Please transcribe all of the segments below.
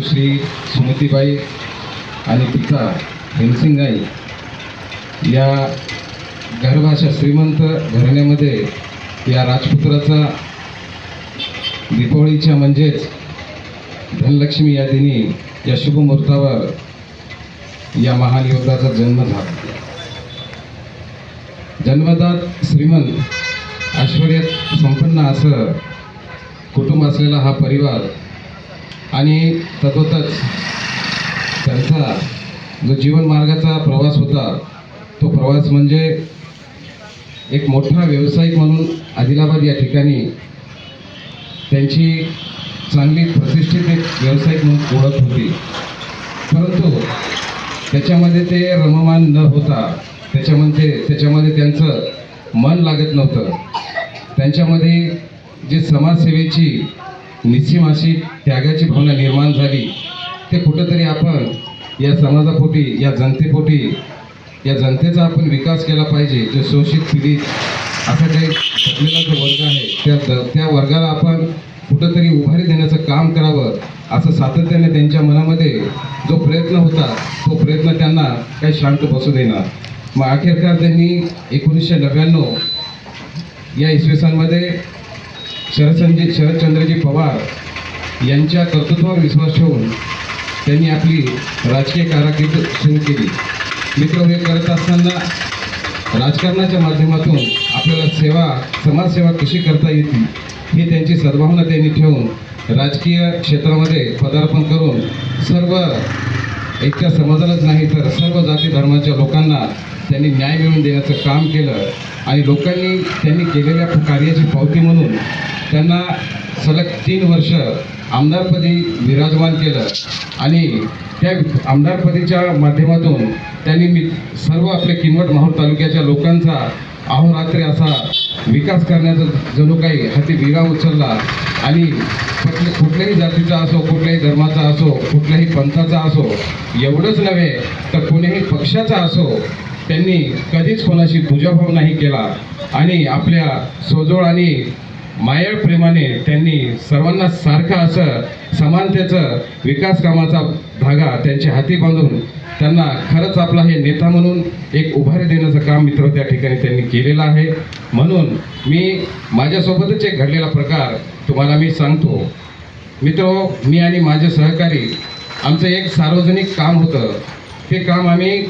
श्री सुमतीबाई आणि तिचा हेमसिंगाई या घरभाषा श्रीमंत घराण्यामध्ये या राजपुत्राचा दीपावळीच्या म्हणजेच धनलक्ष्मी या दिनी या शुभ मुहूर्तावर या महान योद्धाचा जन्म झाला. जन्मदात श्रीमंत ऐश्वर्यात संपन्न असं कुटुंब असलेला हा परिवार आणि तसोतच त्यांचा जो जीवन मार्गाचा प्रवास होता तो प्रवास म्हणजे एक मोठा व्यावसायिक म्हणून आदिलाबाद या ठिकाणी त्यांची चांगली प्रतिष्ठित एक व्यावसायिक म्हणून ओळख होती. परंतु त्याच्यामध्ये ते रममान न होता त्याच्यामध्ये त्याच्यामध्ये त्यांचं मन लागत नव्हतं. त्यांच्यामध्ये जी समाजसेवेची निश्चिम अशी त्यागाची भावना निर्माण झाली. ते कुठंतरी आपण या समाजापोटी या जनतेपोटी या जनतेचा आपण विकास केला पाहिजे. जो शोषित पीडित असा काही घटलेला जो वर्ग आहे त्या त्या वर्गाला आपण कुठंतरी उभारी देण्याचं काम करावं असं सातत्याने त्यांच्या मनामध्ये जो प्रयत्न होता तो प्रयत्न त्यांना काही शांत बसू देणार. मग अखेरकार त्यांनी एकोणीसशे नव्याण्णव या इसवी सनमध्ये शरदचंद्रजी शरदचंद्रजी पवार यांच्या कर्तृत्वावर विश्वास ठेवून त्यांनी आपली राजकीय कारकीर्द सुरू केली. मित्र हे करत असताना राजकारणाच्या माध्यमातून आपल्याला सेवा समाजसेवा कशी करता येतील ही त्यांची सद्भावना त्यांनी ठेवून राजकीय क्षेत्रामध्ये पदार्पण करून सर्व एकट्या समाजालाच नाही तर सर्व जाती धर्माच्या लोकांना त्यांनी न्याय मिळवून देण्याचं काम केलं आणि लोकांनी त्यांनी केलेल्या कार्याची पावती म्हणून त्यांना सलग तीन वर्ष आमदारपदी विराजमान केलं. आणि त्या आमदारपदीच्या माध्यमातून त्यांनी मी सर्व आपल्या किनवट माहूर तालुक्याच्या लोकांचा अहोरात्री असा विकास करण्याचा जणू काही हाती विरा उचलला. आणि कुठल्या कुठल्याही जातीचा असो कुठल्याही धर्माचा असो कुठल्याही पंथाचा असो एवढंच नव्हे तर कोणीही पक्षाचा असो त्यांनी कधीच कोणाशी दुजाभाव नाही केला. आणि आपल्या सोजोळ आणि मायळ प्रेमाने त्यांनी सर्वांना सारखं असं समानतेचं विकास कामाचा धागा त्यांच्या हाती बांधून त्यांना खरंच आपला हे नेता म्हणून एक उभारी देण्याचं काम मित्र त्या ठिकाणी त्यांनी केलेलं आहे. म्हणून मी माझ्यासोबतच एक घडलेला प्रकार तुम्हाला मी सांगतो. मित्र मी आणि माझे सहकारी आमचं एक सार्वजनिक काम होतं. ते काम आम्ही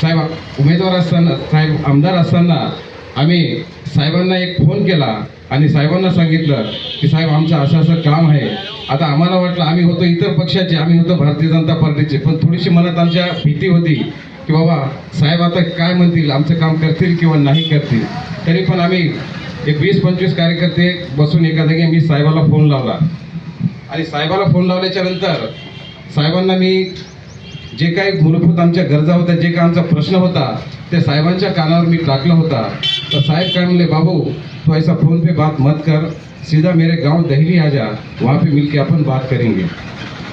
साहेब उमेदवार असताना साहेब आमदार असताना आम्ही साहेबांना एक फोन केला आणि साहेबांना सांगितलं की साहेब आमचं असं असं काम आहे. आता आम्हाला वाटलं आम्ही होतो इतर पक्षाचे आम्ही होतो भारतीय जनता पार्टीचे. पण थोडीशी मनात आमच्या भीती होती की बाबा साहेब आता काय म्हणतील आमचं काम करतील किंवा नाही करतील. तरी पण आम्ही एक वीस पंचवीस कार्यकर्ते बसून एका जागी मी साहेबाला फोन लावला. आणि साहेबाला फोन लावल्याच्या नंतर साहेबांना मी जे काही मूलभूत आमच्या गरजा होत्या जे काही आमचा प्रश्न होता त्या साहेबांच्या कानावर मी टाकला होता. तर साहेब काय म्हणले बाबू तू ऐसा फोन पे बात मत कर. सीधा मेरे गांव दहली आ जा. वहाँ पे मिलके आपण बात करेंगे.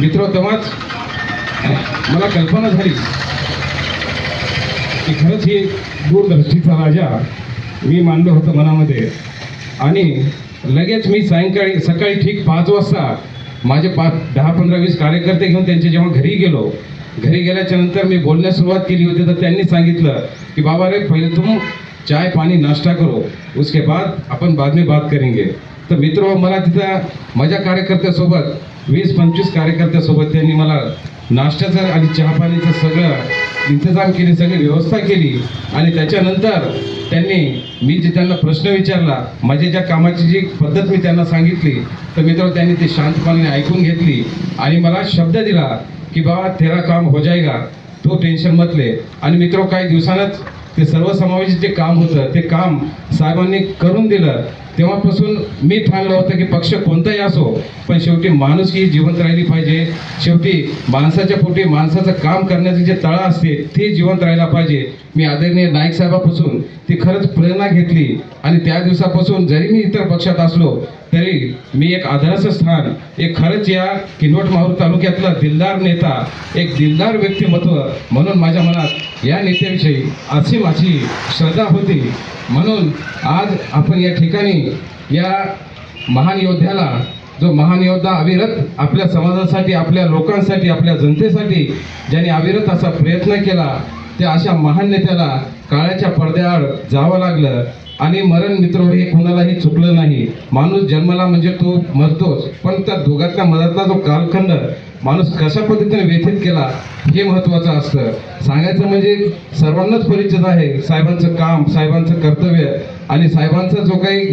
मित्रों तेव्हाच मला कल्पना झाली की खरंच ही दूरदृष्टीचा राजा मी मानलं होतं मनामध्ये. आणि लगेच मी सायंकाळी सकाळी ठीक पाच वाजता माझे पाच दहा पंधरा वीस कार्यकर्ते घेऊन त्यांच्या जेव्हा घरी गेलो घरी गेल्याच्यानंतर मी बोलण्यास सुरुवात केली होती तर त्यांनी सांगितलं की बाबा रे पहिले तुम चाय पाणी नाश्ता करो. उसके बाद आपण बाद में बात करेंगे. तर मित्र मला तिथं माझ्या कार्यकर्त्यासोबत वीस पंचवीस कार्यकर्त्यासोबत त्यांनी मला नाश्त्याचं आणि चहापाणीचं सगळं इंतजाम केली सगळी व्यवस्था केली. आणि त्याच्यानंतर त्यांनी मी जे त्यांना प्रश्न विचारला माझ्या ज्या कामाची जी पद्धत मी त्यांना सांगितली तर मित्र त्यांनी ते शांतपणे ऐकून घेतली आणि मला शब्द दिला. की बाबा तेरा काम हो जाएगा तो टेन्शन मत ले. आणि मित्र काही दिवसानंच ते सर्वसमावेश जे काम होतं ते काम साहेबांनी करून दिलं. तेव्हापासून मी ठाणलं होतं की पक्ष कोणताही असो पण शेवटी माणूस ही जिवंत राहिली पाहिजे. शेवटी माणसाच्या पोटी माणसाचं काम करण्याचे जे तळा असते ते जिवंत राहायला पाहिजे. मी आदरणीय नाईक साहेबापासून ती खरंच प्रेरणा घेतली. आणि त्या दिवसापासून जरी मी इतर पक्षात असलो तरी मी एक आदराचं स्थान एक खरंच या किनवट माहूर तालुक्यातला दिलदार नेता एक दिलदार व्यक्तिमत्व म्हणून माझ्या मनात या नेत्याविषयी अशी माझी श्रद्धा होती. म्हणून आज आपण या ठिकाणी या महान योद्ध्याला जो महान योद्धा अविरत आपल्या समाजासाठी आपल्या लोकांसाठी आपल्या जनतेसाठी ज्याने अविरत असा प्रयत्न केला त्या अशा महान नेत्याला काळाच्या पडद्याआड जावं लागलं आणि मरण मित्र हे कुणालाही चुकलं नाही. माणूस जन्माला म्हणजे तो मरतोच. पण त्या दोघातल्या मधातला जो कालखंड माणूस कशा पद्धतीने व्यथित केला हे महत्त्वाचं असतं. सांगायचं म्हणजे सर्वांनाच परिचित आहे साहेबांचं काम साहेबांचं कर्तव्य आणि साहेबांचा जो काही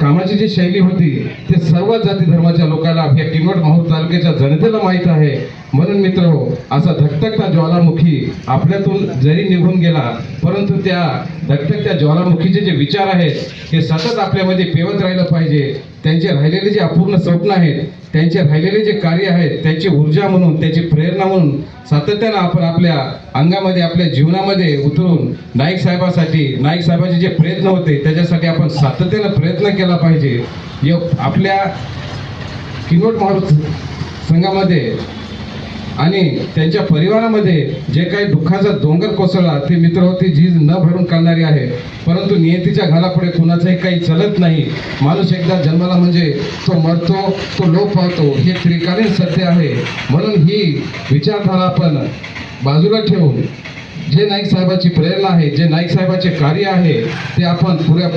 कामाची जी शैली होती ते सर्व जाती धर्माच्या लोकांना या किनवट माहूर तालुक्याच्या जनतेला माहीत आहे. म्हणून मित्र हो असा धकधकता ज्वालामुखी आपल्यातून जरी निघून गेला परंतु त्या धकधकत्या ज्वालामुखीचे जे विचार आहेत हे सतत आपल्यामध्ये पेवत राहिलं पाहिजे. त्यांचे राहिलेले जे अपूर्ण स्वप्न आहेत त्यांचे राहिलेले जे कार्य आहेत त्याची ऊर्जा म्हणून त्याची प्रेरणा म्हणून सातत्यानं आपण आपल्या अंगामध्ये आपल्या जीवनामध्ये उतरून नाईक साहेबासाठी नाईक साहेबाचे जे प्रयत्न होते त्याच्यासाठी आपण सातत्यानं प्रयत्न केला पाहिजे. य आपल्या किनवट माहूर संघामध्ये आणि त्यांच्या परिवारामध्ये जे काही दुःखाचा डोंगर कोसळला ते मित्र होती झीज न भरून काढणारी आहे. परंतु नियतीच्या घालापुढे कुणाचंही काही चलत नाही. माणूस एकदा जन्माला म्हणजे तो मरतो तो लोप पावतो. हे त्रिकालीन सत्य आहे. म्हणून ही विचारधारा आपण बाजूला ठेवून जे नाईक साहेबाची प्रेरणा आहे जे नाईक साहेबाचे कार्य आहे ते आपण पुऱ्या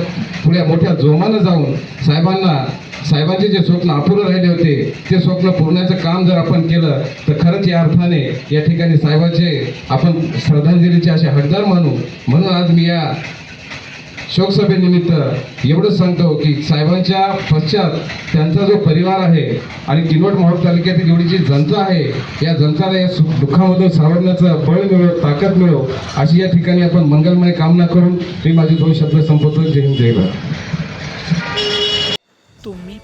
पुऱ्या मोठ्या जोमानं जाऊन साहेबांना साहेबांचे जे स्वप्न अपुरं राहिले होते ते स्वप्न पूर्णाचं काम जर आपण केलं तर खरंच या अर्थाने या ठिकाणी साहेबाचे आपण श्रद्धांजलीचे असे हकदार मानू. म्हणून आज मी या शोकसभेनिमित्त एवढंच सांगतो की साहेबांच्या पश्चात त्यांचा जो परिवार आहे आणि किनवट माहूर तालुक्यातील एवढी जी जनता आहे या जनताला या सुख दुःखामधून सावरण्याचं बळ मिळो ताकद मिळो अशी या ठिकाणी आपण मंगलमय कामना करून मी माझे दोन शब्द संपवतो. जय हिंद जय भारत.